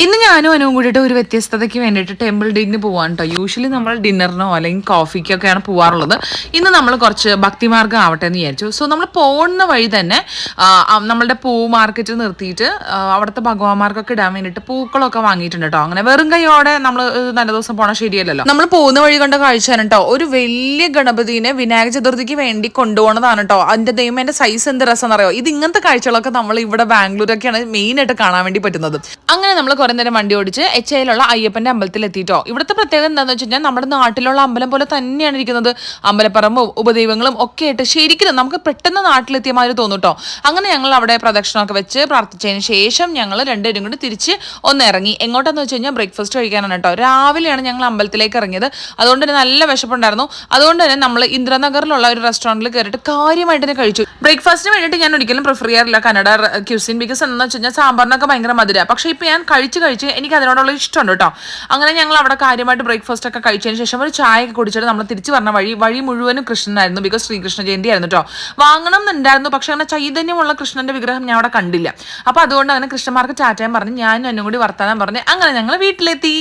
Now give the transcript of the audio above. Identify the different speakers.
Speaker 1: ഇന്ന് ഞാനും അനുവും കൂടിയിട്ട് ഒരു വ്യത്യസ്തതയ്ക്ക് വേണ്ടിയിട്ട് ടെമ്പിൾ ഡിന്നിന് പോവാൻ കേട്ടോ യൂഷ്വലി നമ്മൾ ഡിന്നറിനോ അല്ലെങ്കിൽ കോഫിക്കൊക്കെയാണ് പോവാറുള്ളത്. ഇന്ന് നമ്മൾ കുറച്ച് ഭക്തിമാർഗം ആവട്ടെ എന്ന് വിചാരിച്ചു. സോ നമ്മൾ പോകുന്ന വഴി തന്നെ നമ്മളുടെ പൂ മാർക്കറ്റ് നിർത്തിയിട്ട് അവിടുത്തെ ഭഗവാന്മാർക്കൊക്കെ ഇടാൻ വേണ്ടിയിട്ട് പൂക്കളൊക്കെ വാങ്ങിയിട്ടുണ്ട് കേട്ടോ അങ്ങനെ വെറും കൈയോടെ നമ്മൾ നല്ല ദിവസം പോണ ശരിയല്ലല്ലോ. നമ്മൾ പോകുന്ന വഴി കണ്ട കാഴ്ചയാണ് കേട്ടോ ഒരു വലിയ ഗണപതിനെ വിനായക ചതുർത്ഥിക്ക് വേണ്ടി കൊണ്ടുപോകുന്നതാണ് കേട്ടോ അതിന്റെ ദൈവം എന്റെ സൈസ് എന്ത് രസം അറിയോ ഇത് ഇങ്ങനത്തെ കാഴ്ചകളൊക്കെ നമ്മൾ ഇവിടെ ബാംഗ്ലൂരൊക്കെയാണ് മെയിൻ ആയിട്ട് കാണാൻ വേണ്ടി പറ്റുന്നത്. അങ്ങനെ നമ്മൾ കുറെ നേരം വണ്ടി ഓടിച്ച് എച്ച് ഐയിലുള്ള അയ്യപ്പന്റെ അമ്പലത്തിൽ എത്തിയിട്ടോ ഇവിടുത്തെ പ്രത്യേകത എന്താണെന്ന് വെച്ച് കഴിഞ്ഞാൽ നമ്മുടെ നാട്ടിലുള്ള അമ്പലം പോലെ തന്നെയാണ് ഇരിക്കുന്നത്. അമ്പലപ്പറമ്പും ഉപദൈവങ്ങളും ഒക്കെ ആയിട്ട് ശരിക്കും നമുക്ക് പെട്ടെന്ന് നാട്ടിലെത്തിയ മാതിരി തോന്നുട്ടോ. അങ്ങനെ ഞങ്ങൾ അവിടെ പ്രദക്ഷിണമൊക്കെ വെച്ച് പ്രാർത്ഥിച്ചതിന് ശേഷം ഞങ്ങൾ രണ്ടുപേരും കൂടി തിരിച്ച് ഒന്ന് ഇറങ്ങി. എങ്ങോട്ടാന്ന് വെച്ച് കഴിഞ്ഞാൽ ബ്രേക്ക്ഫാസ്റ്റ് കഴിക്കാനാണ് കേട്ടോ. രാവിലെയാണ് ഞങ്ങൾ അമ്പലത്തിലേക്ക് ഇറങ്ങിയത്. അതുകൊണ്ട് തന്നെ നല്ല വിശപ്പുണ്ടായിരുന്നു. അതുകൊണ്ട് തന്നെ നമ്മൾ ഇന്ദ്രനഗറിലുള്ള ഒരു റെസ്റ്റോറന്റിൽ കയറിയിട്ട് കാര്യമായിട്ട് തന്നെ കഴിച്ചു. ബ്രേക്ക്ഫാസ്റ്റിന് വേണ്ടിയിട്ട് ഞാൻ ഒരിക്കലും പ്രിഫർ ചെയ്യാറില്ല. കന്നഡ ക്യൂസിൻ ബിക്കസ് എന്താണെന്ന് വെച്ച് കഴിഞ്ഞാൽ സാമ്പാറിനൊക്കെ ഭയങ്കര മധുര. പക്ഷേ ഇപ്പോൾ ഞാൻ കഴിച്ച് കഴിച്ച് കഴിച്ച് എനിക്ക് അതിനോടുള്ള ഇഷ്ടമുണ്ട് കേട്ടോ. അങ്ങനെ ഞങ്ങൾ അവിടെ കാര്യമായിട്ട് ബ്രേക്ക്ഫാസ്റ്റ് ഒക്കെ കഴിച്ചതിന് ശേഷം ഒരു ചായ ഒക്കെ കുടിച്ചിട്ട് നമ്മൾ തിരിച്ച് പറഞ്ഞ വഴി വഴി മുഴുവനും കൃഷ്ണനായിരുന്നു. ബിക്കോസ് ശ്രീകൃഷ്ണ ജയന്തി ആയിരുന്നു കേട്ടോ. വാങ്ങണം എന്നുണ്ടായിരുന്നു. പക്ഷേ അങ്ങനെ ചൈതന്യമുള്ള കൃഷ്ണന്റെ വിഗ്രഹം ഞാൻ അവിടെ കണ്ടില്ല. അപ്പോൾ അതുകൊണ്ട് അങ്ങനെ കൃഷ്ണന്മാർക്ക് ചാറ്റയും പറഞ്ഞ് ഞാനും എന്നും കൂടി വർത്താനം പറഞ്ഞ് അങ്ങനെ ഞങ്ങൾ വീട്ടിലെത്തി.